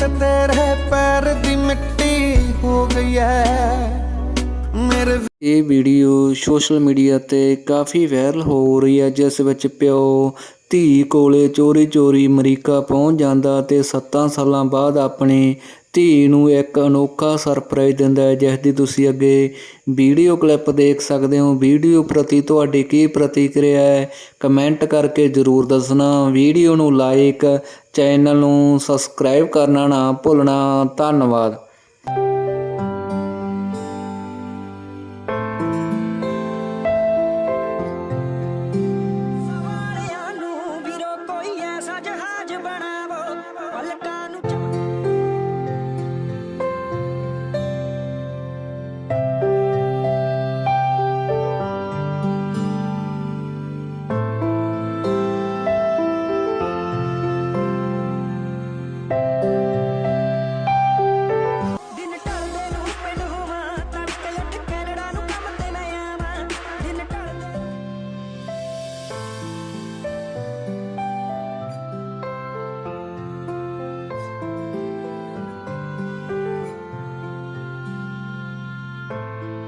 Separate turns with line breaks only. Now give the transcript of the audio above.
ਤੇ ਤੇਰੇ ਪੈਰ ਦੀ ਮਿੱਟੀ ਹੋ ਗਈ ਐ। ਮੇਰੇ
ਇਹ ਵੀਡੀਓ ਸੋਸ਼ਲ ਮੀਡੀਆ ਤੇ ਕਾਫੀ ਵਾਇਰਲ ਹੋ ਰਹੀ ਹੈ ਜਿਸ ਵਿੱਚ ਪਿਓ ਧੀ ਕੋਲੇ ਚੋਰੀ ਚੋਰੀ ਅਮਰੀਕਾ ਪਹੁੰਚ ਜਾਂਦਾ ਅਤੇ ਸੱਤਾਂ ਸਾਲਾਂ ਬਾਅਦ ਆਪਣੀ ਧੀ ਨੂੰ ਇੱਕ ਅਨੋਖਾ ਸਰਪ੍ਰਾਈਜ਼ ਦਿੰਦਾ ਹੈ, ਜਿਸ ਦੀ ਤੁਸੀਂ ਅੱਗੇ ਵੀਡੀਓ ਕਲਿੱਪ ਦੇਖ ਸਕਦੇ ਹੋ। ਵੀਡੀਓ ਪ੍ਰਤੀ ਤੁਹਾਡੀ ਕੀ ਪ੍ਰਤੀਕਿਰਿਆ ਹੈ, ਕਮੈਂਟ ਕਰਕੇ ਜਰੂਰ ਦੱਸਣਾ। ਵੀਡੀਓ ਨੂੰ ਲਾਈਕ ਚੈਨਲ ਨੂੰ ਸਬਸਕ੍ਰਾਈਬ ਕਰਨਾ ਨਾ ਭੁੱਲਣਾ। ਧੰਨਵਾਦ। Música